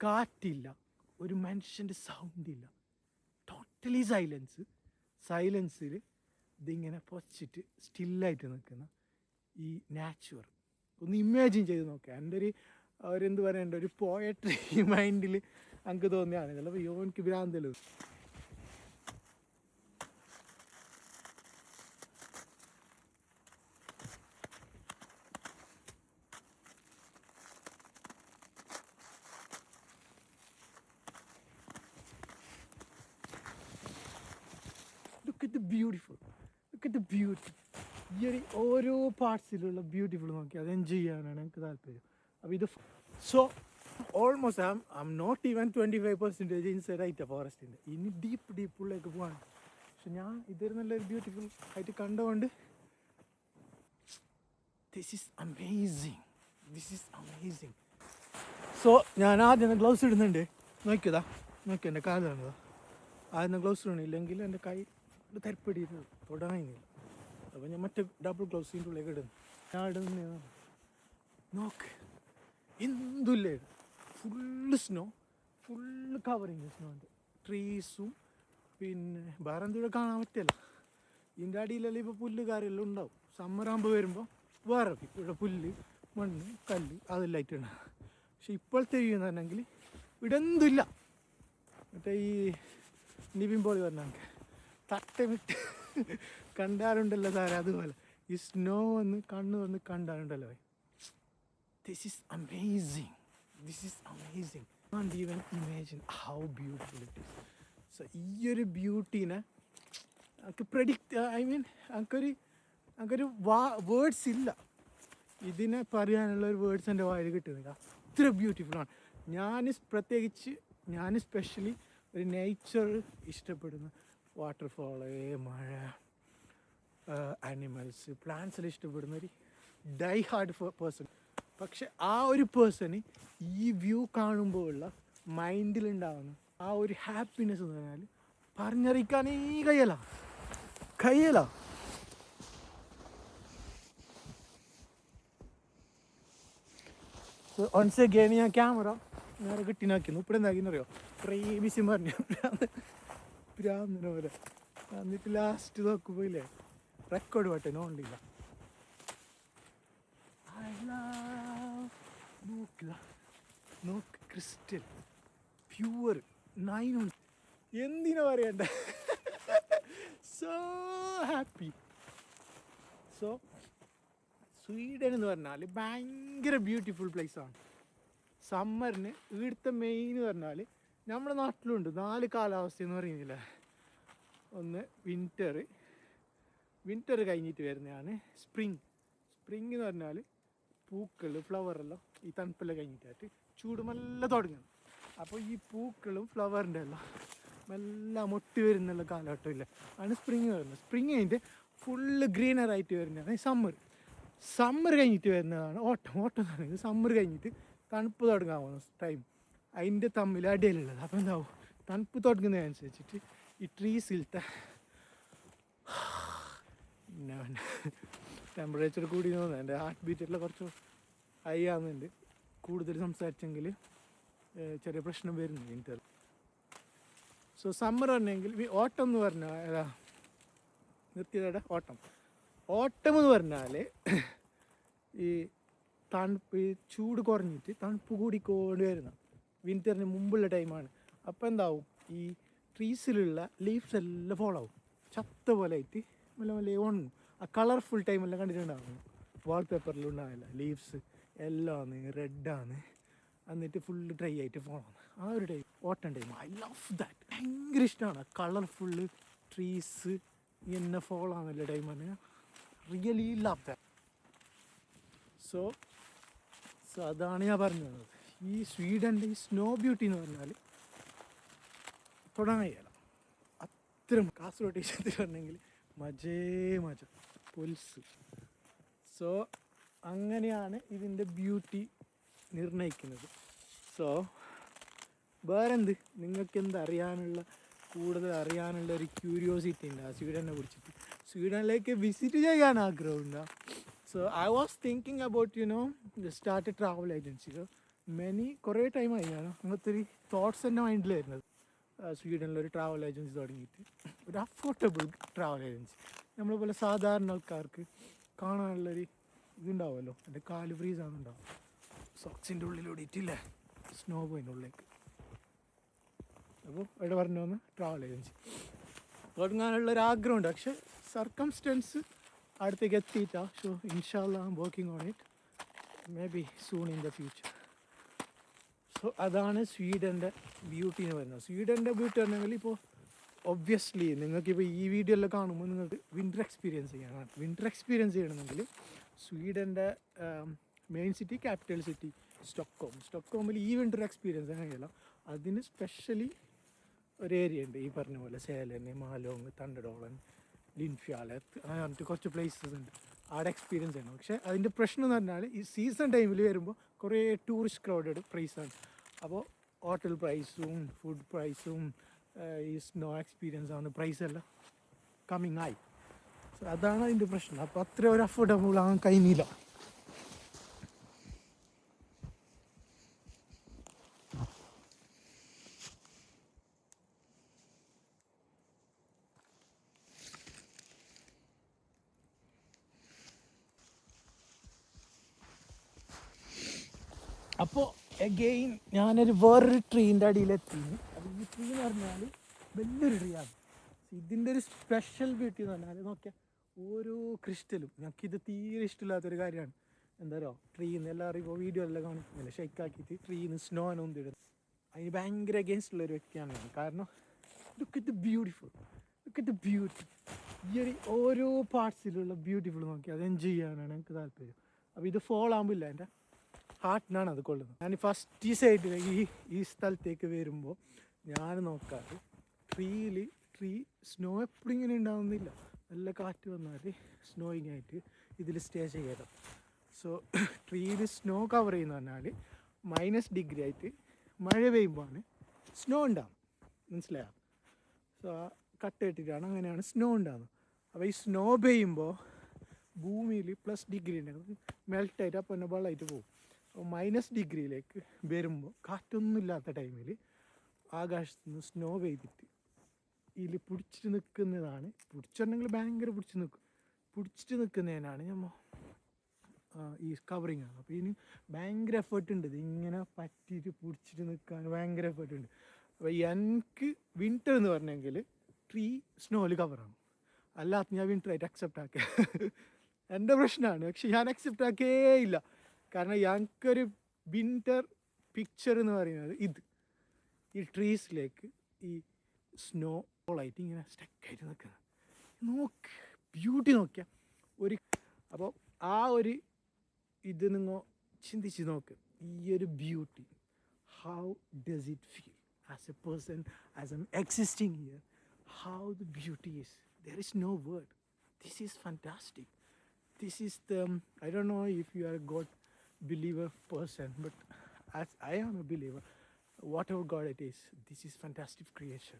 കാറ്റില്ല. ഒരു മനുഷ്യന്റെ സൗണ്ട് ഇല്ല. ടോട്ടലി സൈലൻസ് സൈലൻസിൽ ഇതിങ്ങനെ പൊച്ചിട്ട് സ്റ്റില്ലായിട്ട് നിൽക്കുന്ന ഈ നാച്ചുറൽ ഒന്ന് ഇമാജിൻ ചെയ്ത് നോക്കുക എന്റെ ഒരു അവരെന്ത് പറയണ്ട ഒരു പോയട്രി മൈൻഡിൽ അങ്ങ് തോന്നിയാണ് ചിലപ്പോൾ യോനിക്ക് ഭ്രാന്തല്ലോ look at the beautiful look at the beauty ഈ ഒരു ഓരോ പാർട്സിലുള്ള ബ്യൂട്ടിഫുൾ നോക്കി അത് എൻജോയ് ചെയ്യാനാണ് എനിക്ക് താല്പര്യം. അപ്പോൾ ഇത് so almost I am not even twenty five percentage inside ആയിട്ട് ഫോറസ്റ്റിന്റെ ഇനി ഡീപ്പ് ഡീപ്പുള്ളിലേക്ക് പോകാണ് പക്ഷെ ഞാൻ ഇതൊരു നല്ലൊരു ബ്യൂട്ടിഫുൾ ആയിട്ട് കണ്ടുകൊണ്ട് this is amazing this is amazing so ഞാൻ ആദ്യം ഗ്ലൗസ് ഇടുന്നുണ്ട്. നോക്കിയതാ നോക്കി എന്റെ കാലാണ് ആദ്യം ഗ്ലൗസ് ഇടണില്ലെങ്കിൽ എന്റെ കൈ തരപ്പടി തൊടാനില്ല അപ്പോൾ ഞാൻ മറ്റേ ഡബിൾ ഗ്ലൗസിന്റെ ഉള്ളിലേക്ക് ഇടുന്നു. ഞാൻ ഇടുന്ന നോക്ക്. എന്തുല്ലേ full snow full covering snow ഉണ്ട്. ട്രീസും പിന്നെ വേറെ എന്തുകൂടെ കാണാൻ പറ്റില്ല. ഇതിന്റെ അടിയിലെല്ലാം ഇപ്പോൾ പുല്ല് കാര്യമെല്ലാം ഉണ്ടാവും. സമ്മറാകുമ്പോൾ വരുമ്പോൾ വേറെ ഇവിടെ പുല്ല് മണ്ണ് കല്ല് അതെല്ലാം ആയിട്ടുണ്ട് പക്ഷെ ഇപ്പോഴത്തെ വ്യൂ എന്ന് പറഞ്ഞെങ്കിൽ ഇവിടെ എന്തുമില്ല മറ്റേ ഈ നിവിൻ പോളി പറഞ്ഞ തട്ടമിട്ട് കണ്ടാറുണ്ടല്ലോ സാറേ അതുപോലെ. ഈ സ്നോ വന്ന് കണ്ണ് വന്ന് കണ്ടാറുണ്ടല്ലോ this is amazing this is amazing even imagine how beautiful it is so ഈ ഒരു ബ്യൂട്ടീനെ എനിക്ക് പ്രഡിക്റ്റ് ഐ മീൻ എനിക്കൊരു എനിക്കൊരു വാ വേർഡ്സ് ഇല്ല. ഇതിനെ പറയാനുള്ള ഒരു വേർഡ്സ് എന്റെ വായിൽ കിട്ടുന്നില്ല. അത്ര ബ്യൂട്ടിഫുൾ ആണ്. ഞാൻ പ്രത്യേകിച്ച് ഞാൻ സ്പെഷ്യലി ഒരു നേച്ചർ ഇഷ്ടപ്പെടുന്ന വാട്ടർഫോൾ മഴ ആനിമൽസ് പ്ലാന്റ്സിൽ ഇഷ്ടപ്പെടുന്ന ഒരു ഡൈ ഹാർഡ് പേഴ്സൺ പക്ഷെ ആ ഒരു പേഴ്സണ് ഈ വ്യൂ കാണുമ്പോഴുള്ള മൈൻഡിലുണ്ടാവുന്ന ആ ഒരു ഹാപ്പിനെസ് എന്ന് പറഞ്ഞാൽ പറഞ്ഞറിയിക്കാനേ കയ്യല. കയ്യല. ഒൺസ് അഗൈൻ ഞാൻ ക്യാമറ നേരെ കിട്ടി നോക്കുന്നു ഇവിടെ എന്താക്കിന്നറിയോ? പ്രേമിച്ചും പറഞ്ഞു പോലെ. എന്നിട്ട് ലാസ്റ്റ് നോക്കുമ്പോൾ ഇല്ലേ? റെക്കോർഡ് ബട്ടൺ ഉണ്ടില്ല നോക്കില്ല നോക്ക് ക്രിസ്റ്റൽ പ്യുവർ നൈൻ എന്തിനാ പറയണ്ട? സോ ഹാപ്പി സോ സ്വീഡൻ എന്ന് പറഞ്ഞാൽ ഭയങ്കര ബ്യൂട്ടിഫുൾ പ്ലേസ് ആണ്. സമ്മറിന് ഇവിടുത്തെ മെയിൻ എന്ന് പറഞ്ഞാൽ നമ്മുടെ നാട്ടിലുണ്ട്. നാല് കാലാവസ്ഥ എന്ന് പറയുന്നില്ല? ഒന്ന് വിന്റർ വിന്റർ കഴിഞ്ഞിട്ട് വരുന്നതാണ് സ്പ്രിങ് സ്പ്രിങ് എന്ന് പറഞ്ഞാൽ പൂക്കൾ ഫ്ലവറെല്ലാം ഈ തണുപ്പെല്ലാം കഴിഞ്ഞിട്ടായിട്ട് ചൂട് മെല്ലെ തുടങ്ങണം. അപ്പോൾ ഈ പൂക്കളും ഫ്ലവറിന്റെ എല്ലാം മെല്ലെ മൊട്ടി വരുന്നുള്ള കാലഘട്ടം ഇല്ല? ആണ് സ്പ്രിങ് വരുന്നത് സ്പ്രിങ് കഴിഞ്ഞിട്ട് ഫുള്ള് ഗ്രീനറായിട്ട് വരുന്നതാണ് സമ്മർ സമ്മർ കഴിഞ്ഞിട്ട് വരുന്നതാണ് ഓട്ടം ഓട്ടം എന്ന് പറയുന്നത് സമ്മർ കഴിഞ്ഞിട്ട് തണുപ്പ് തുടങ്ങാൻ പോകുന്ന ടൈം അതിന്റെ തമ്മിൽ അടിയിലുള്ളത്. അപ്പോൾ എന്താവും? തണുപ്പ് തുടങ്ങുന്നതനുസരിച്ചിട്ട് ഈ ട്രീസിലത്തെ പിന്നെ ടെമ്പറേച്ചർ കൂടി തോന്നുന്നു. എന്റെ ഹാർട്ട് ബീറ്റെല്ലാം കുറച്ച് ഹൈ ആകുന്നുണ്ട് കൂടുതൽ സംസാരിച്ചെങ്കിൽ ചെറിയ പ്രശ്നം വരുന്നു വിന്റർ സോ സമ്മർ പറഞ്ഞെങ്കിൽ ഓട്ടം എന്ന് പറഞ്ഞാൽ ഏതാ? നിർത്തിയതടെ ഓട്ടം ഓട്ടം എന്ന് പറഞ്ഞാൽ ഈ തണുപ്പ് ഈ ചൂട് കുറഞ്ഞിട്ട് തണുപ്പ് കൂടിക്കൊണ്ട് വരുന്ന വിന്ററിന് മുമ്പുള്ള ടൈമാണ് അപ്പോൾ എന്താവും? ഈ ട്രീസിലുള്ള ലീവ്സ് എല്ലാം ഫോളോ ആവും. ചത്ത പോലെ ആയിട്ട് മെല്ലെ മെല്ലെ ഉണങ്ങും ആ കളർഫുൾ ടൈമെല്ലാം കണ്ടിട്ടുണ്ടാവും. വാൾപേപ്പറിൽ ഉണ്ടാവില്ല ലീവ്സ് എല്ലാം ആണ് റെഡാണ് എന്നിട്ട് ഫുൾ ഡ്രൈ ആയിട്ട് ഫോണാണ് ആ ഒരു ടൈം ഓട്ടം ടൈം ഐ ലവ് ദാറ്റ് ഭയങ്കര ഇഷ്ടമാണ് കളർഫുള്ള് ട്രീസ് എന്നെ ഫോളോ ടൈം ടൈമാണ് really love that so so അതാണ് ഞാൻ പറഞ്ഞത്. ഈ സ്വീഡന്റെ ഈ സ്നോ ബ്യൂട്ടി എന്ന് പറഞ്ഞാൽ തുടങ്ങിയല്ല അത്രയും കാസർഗോഡ് ടീച്ചർ പറഞ്ഞെങ്കിൽ മജേ മജ. പൊൽസ്. സോ അങ്ങനെയാണ് ഇതിന്റെ ബ്യൂട്ടി നിർണയിക്കുന്നത്. സോ വേറെന്ത്? നിങ്ങൾക്ക് എന്ത് അറിയാനുള്ള കൂടുതൽ അറിയാനുള്ള ഒരു ക്യൂരിയോസിറ്റി ഉണ്ട് ആ സ്വീഡനെ കുറിച്ചിട്ട്. സ്വീഡനിലേക്ക് വിസിറ്റ് ചെയ്യാൻ ആഗ്രഹമുണ്ടോ. So I was thinking about you know start travel agency many കുറേ ടൈമായി ഞാൻ അങ്ങനത്തെ ഒരു തോട്ട്സ് എന്റെ മൈൻഡിൽ വരുന്നത്? സ്വീഡനിൽ ഒരു ട്രാവൽ ഏജൻസി തുടങ്ങിയിട്ട്. ഒരു അഫോർഡബിൾ ട്രാവൽ ഏജൻസി നമ്മളെ പോലെ സാധാരണ ആൾക്കാർക്ക് കാണാനുള്ളൊരു ഇതുണ്ടാവുമല്ലോ. എന്റെ കാൽ ഫ്രീസ് ആണുണ്ടാവും സോക്സിന്റെ ഉള്ളിലൂടെ ഇട്ടില്ലേ? സ്നോ പോയിന്റെ ഉള്ളിലേക്ക്. അപ്പോൾ ഇവിടെ പറഞ്ഞു വന്ന് ട്രാവൽ ഏജൻസി തുടങ്ങാനുള്ള ഒരു ആഗ്രഹമുണ്ട് പക്ഷെ സർക്കംസ്റ്റൻസ് അടുത്തേക്ക് എത്തിയിട്ടാ. സോ ഇൻഷാല്ല working on it may be soon in the future so അതാണ് സ്വീഡന്റെ ബ്യൂട്ടി എന്ന് പറയുന്നത്. സ്വീഡന്റെ ബ്യൂട്ടി പറഞ്ഞെങ്കിൽ ഇപ്പോൾ ഒബ്വിയസ്ലി നിങ്ങൾക്കിപ്പോൾ ഈ വീഡിയോ എല്ലാം കാണുമ്പോൾ നിങ്ങൾക്ക് വിന്റർ എക്സ്പീരിയൻസ് ചെയ്യണം വിന്റർ എക്സ്പീരിയൻസ് ചെയ്യണമെങ്കിൽ സ്വീഡന്റെ main city capital city Stockholm സ്റ്റോക്കോമിൽ ഈ വിന്റർ എക്സ്പീരിയൻസ് അങ്ങനെയല്ല അതിന് സ്പെഷ്യലി ഒരു ഏരിയ ഉണ്ട്. ഈ പറഞ്ഞ പോലെ സേലന് മാലോങ് തണ്ടഡോളൻ ലിൻഫ്യാലത്ത് അങ്ങനെ പറഞ്ഞിട്ട് കുറച്ച് പ്ലേസസ് ഉണ്ട്. അവിടെ എക്സ്പീരിയൻസ് ചെയ്യണം. പക്ഷേ അതിന്റെ പ്രശ്നം എന്ന് പറഞ്ഞാൽ ഈ സീസൺ ടൈമിൽ വരുമ്പോൾ കുറേ ടൂറിസ്റ്റ് ക്രൗഡഡ് പ്രൈസാണ് അപ്പോൾ ഹോട്ടൽ പ്രൈസും ഫുഡ് പ്രൈസും ഈസ് നോ എക്സ്പീരിയൻസ് ആണ്. എല്ലാം കമ്മിങ് ആയി. സോ അതാണ് അതിന്റെ പ്രശ്നം. അപ്പോൾ അത്ര ഒരു അഫോർഡബിൾ ആകാൻ കഴിഞ്ഞില്ല. അപ്പോൾ എഗെയിൻ ഞാനൊരു വേറൊരു ട്രീന്റെ അടിയിലെത്തി. അപ്പോൾ ഈ ട്രീ എന്ന് പറഞ്ഞാൽ വലിയൊരു ട്രീ ആണ്. ഇതിന്റെ ഒരു സ്പെഷ്യൽ ബ്യൂട്ടി എന്ന് പറഞ്ഞാൽ നോക്കിയാൽ ഓരോ ക്രിസ്റ്റലും ഞങ്ങൾക്കിത് തീരെ ഇഷ്ടമില്ലാത്തൊരു കാര്യമാണ്. എന്താ പറയുക ട്രീന്ന് എല്ലാം ഇപ്പോൾ വീഡിയോ എല്ലാം കാണിക്കുന്നില്ല ഷെയ്ക്കാക്കിയിട്ട് ട്രീന്ന് സ്നോ ഒന്നും ഇടുന്നത്. അതിന് ഭയങ്കര അഗേൻസ്റ്റ് ഉള്ള ഒരു വ്യക്തിയാണ് ഞാൻ. കാരണം look it beautiful look it beauty ഈ ഒരു ഓരോ പാർട്സിലുള്ള ബ്യൂട്ടിഫുൾ നോക്കി അത് എൻജോയ് ചെയ്യാനാണ് എനിക്ക് താല്പര്യം. അപ്പോൾ ഇത് ഫോൾ ആകുമ്പോൾ എന്റെ ഹാർട്ടിനാണ് അത് കൊള്ളുന്നത്. ഞാൻ ഫസ്റ്റ് സൈഡിൽ ഈ ഈ സ്ഥലത്തേക്ക് വരുമ്പോൾ ഞാൻ നോക്കാറ് ട്രീയിൽ ട്രീ സ്നോ എപ്പോഴും ഇങ്ങനെ ഉണ്ടാവുന്നില്ല നല്ല കാറ്റ് വന്നാൽ സ്നോയിങ് ആയിട്ട് ഇതിൽ സ്റ്റേ ചെയ്യണം. സോ ട്രീയിൽ സ്നോ കവർ ചെയ്യുന്ന പറഞ്ഞാൽ മൈനസ് ഡിഗ്രി ആയിട്ട് മഴ പെയ്യുമ്പോഴാണ് സ്നോ ഉണ്ടാകും മനസ്സിലായോ? സോ കട്ട് ഇട്ടിട്ടാണ് അങ്ങനെയാണ് സ്നോ ഉണ്ടാകുന്നത് അപ്പോൾ ഈ സ്നോ പെയ്യുമ്പോൾ ഭൂമിയിൽ പ്ലസ് ഡിഗ്രി ഉണ്ടെങ്കിൽ മെൽട്ടായിട്ട് അപ്പോൾ തന്നെ വെള്ളമായിട്ട് പോകും മൈനസ് ഡിഗ്രിയിലേക്ക് വരുമ്പോൾ കാറ്റൊന്നും ഇല്ലാത്ത ടൈമിൽ ആകാശത്ത് നിന്ന് സ്നോ പെയ്തിട്ട് ഇതിൽ പിടിച്ചിട്ട് നിൽക്കുന്നതാണ് പിടിച്ചിട്ടുണ്ടെങ്കിൽ ഭയങ്കര പിടിച്ച് നിൽക്കും പിടിച്ചിട്ട് നിൽക്കുന്നതിനാണ് നമ്മൾ ഈ കവറിങ് ആണ്. അപ്പോൾ ഇതിന് ഭയങ്കര എഫേർട്ട് ഉണ്ട്. ഇതിങ്ങനെ പറ്റിയിട്ട് പിടിച്ചിട്ട് നിൽക്കാൻ ഭയങ്കര എഫേർട്ട് ഉണ്ട്. അപ്പോൾ എനിക്ക് വിന്റർ എന്ന് പറഞ്ഞെങ്കിൽ ട്രീ സ്നോയിൽ കവറാണ് അല്ലാത്ത ഞാൻ വിന്റർ ആയിട്ട് അക്സെപ്റ്റ് ആക്കുക എന്റെ പ്രശ്നമാണ് പക്ഷെ ഞാൻ അക്സെപ്റ്റ് ആക്കേ ഇല്ല കാരണം ഞങ്ങൾക്കൊരു വിന്റർ പിക്ചർ എന്ന് പറയുന്നത് ഇത്. ഈ ട്രീസിലേക്ക് ഈ സ്നോ ആയിട്ട് ഇങ്ങനെ സ്റ്റക്കായിട്ട് നിൽക്കുന്നത്. നോക്ക് ബ്യൂട്ടി നോക്കിയാൽ ഒരു അപ്പോൾ ആ ഒരു ഇത് നിങ്ങൾ ചിന്തിച്ച് നോക്ക്. ഈ ഒരു beauty how does it feel as a person as am existing year how the beauty is there is no word this is fantastic this is the I don't know if you are god believer person but as i am a believer whatever god it is this is fantastic creation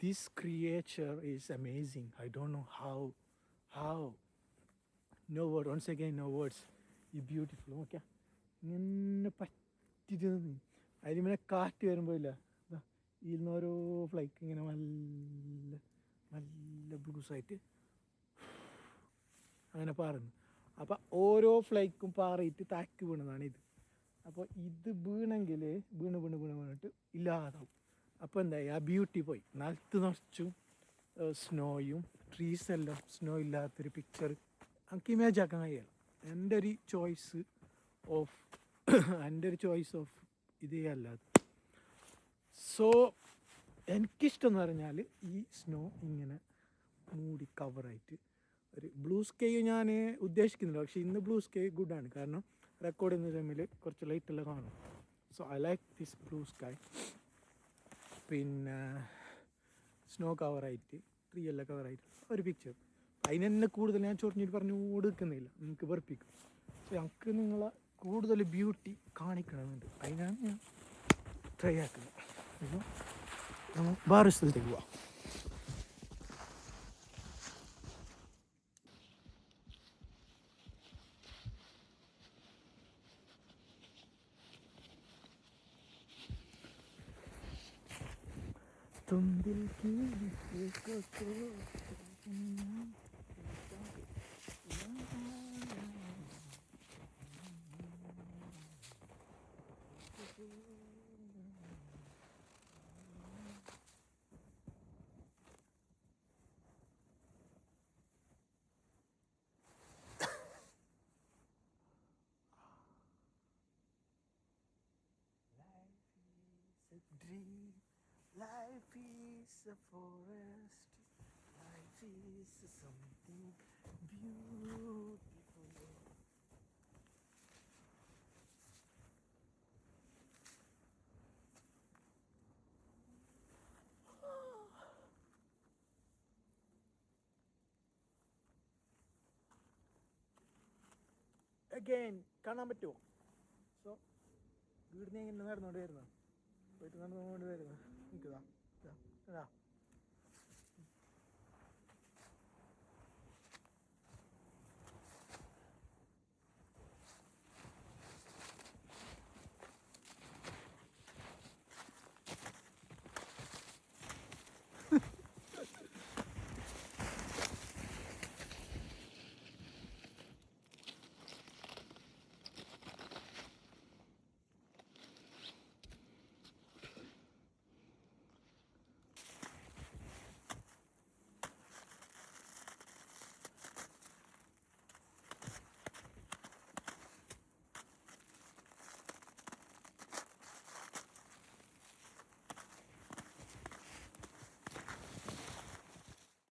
this creature is amazing i don't know how how no word once again no words ഈ beautiful നോക്കിയാ ഇങ്ങനെ പറ്റിട്ട് അതിലിങ്ങനെ കാറ്റ് ദാ ഇതിൽ ഓരോ ഫ്ലൈക്ക് ഇങ്ങനെ നല്ല നല്ല ബ്ലൂസായിട്ട് അങ്ങനെ പാറുന്നു അപ്പം ഓരോ ഫ്ലൈക്കും പാറിയിട്ട് താക്ക് വീണതാണ് ഇത്. അപ്പോൾ ഇത് വീണെങ്കിൽ വീണ് വീണ് വീണ് വീണിട്ട് ഇല്ലാതാവും. അപ്പോൾ എന്തായി? ആ ബ്യൂട്ടി പോയി. നിലത്ത് നിറച്ചും സ്നോയും ട്രീസ് എല്ലാം സ്നോ ഇല്ലാത്തൊരു പിക്ചർ നമുക്ക് ഇമേജ് ആക്കാൻ കഴിയണം. എന്റെ ഒരു ചോയ്സ് ഓഫ് എന്റെ ഒരു ചോയ്സ് ഓഫ് ഇതേ അല്ലാതെ. സോ എനിക്കിഷ്ടം എന്ന് പറഞ്ഞാൽ ഈ സ്നോ ഇങ്ങനെ മൂടി കവറായിട്ട് ഒരു ബ്ലൂ സ്കൈ ഞാൻ ഉദ്ദേശിക്കുന്നില്ല. പക്ഷേ ഇന്ന് ബ്ലൂ സ്കൈ ഗുഡാണ് കാരണം റെക്കോർഡ് ചെയ്യുന്ന ടൈമിൽ കുറച്ച് ലൈറ്റ് എല്ലാം കാണും so I like this blue sky പിന്നെ സ്നോ കവറായിട്ട് ട്രീ എല്ലാം കവറായിട്ട് ഒരു പിക്ചർ അതിന് തന്നെ കൂടുതൽ ഞാൻ ചൊറിഞ്ഞിട്ട് പറഞ്ഞു കൊടുക്കുന്നില്ല നിങ്ങൾക്ക് വെറുപ്പിക്കും. സോ ഞങ്ങൾക്ക് നിങ്ങളെ കൂടുതൽ ബ്യൂട്ടി കാണിക്കണമെന്നുണ്ട്. അതിനാണ് ഞാൻ ട്രൈ ആക്കുന്നത്. അപ്പോൾ നമ്മൾ വേറെ സ്ഥലത്തേക്ക് പോവാം. तुम दिल की को Dream. Life is a forest. Life is something beautiful. Again, കാണാൻ പറ്റുമോ സോ വീടിനെ ഇങ്ങനെ നടന്നുകൊണ്ട് വരുന്നു പോയിട്ട് നടന്നുകൊണ്ട് വരുന്നു 你给他，给他，给他。